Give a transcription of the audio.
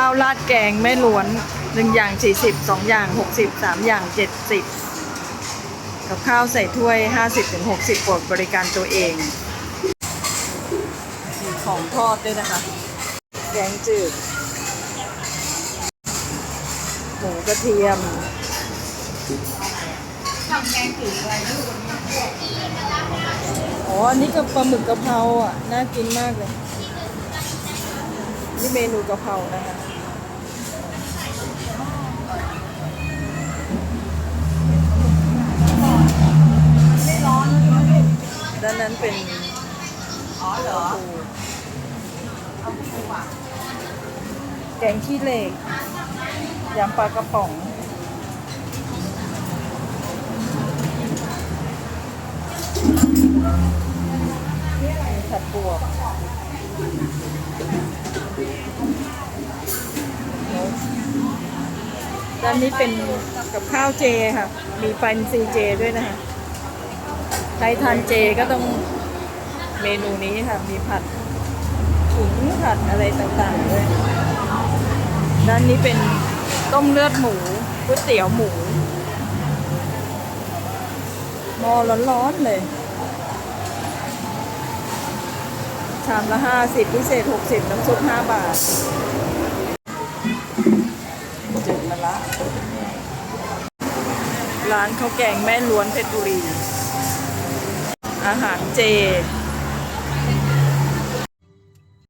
ข้าวราดแกงแม่ล้วนหนึ่งอย่างสี่สิบสองอย่างหกสิบสามอย่างเจ็ดสิบกับข้าวใส่ถ้วยห้าสิบถึงหกสิบโปรดบริการตัวเอง มีของทอดด้วยนะคะ แกงจืด หมูกระเทียมอ๋อ อันนี้ก็ปลาหมึกกะเพราอะ น่ากินมากเลย นี่เมนูกะเพรานะคะด้านนั้นเป็นอ๋อเหรอปูแกงขี้เหล็กยำปลากระป๋องผัดบวบ ด้านนี้เป็นกับข้าวเจค่ะ มีฟันซีเจด้วยนะคะใครทานเจก็ต้องเมนูนี้ค่ะ มีผัดขิงผัดอะไรต่างๆด้วย ด้านนี้เป็นต้มเลือดหมูก๋วยเตี๋ยวหมูหม้อร้อนๆเลย ชามละห้าสิบพิเศษหกสิบน้ำซุปห้าบาทจืดมาละ ร้านข้าวแกงแม่ล้วนเพชรบุรี อาหารเจ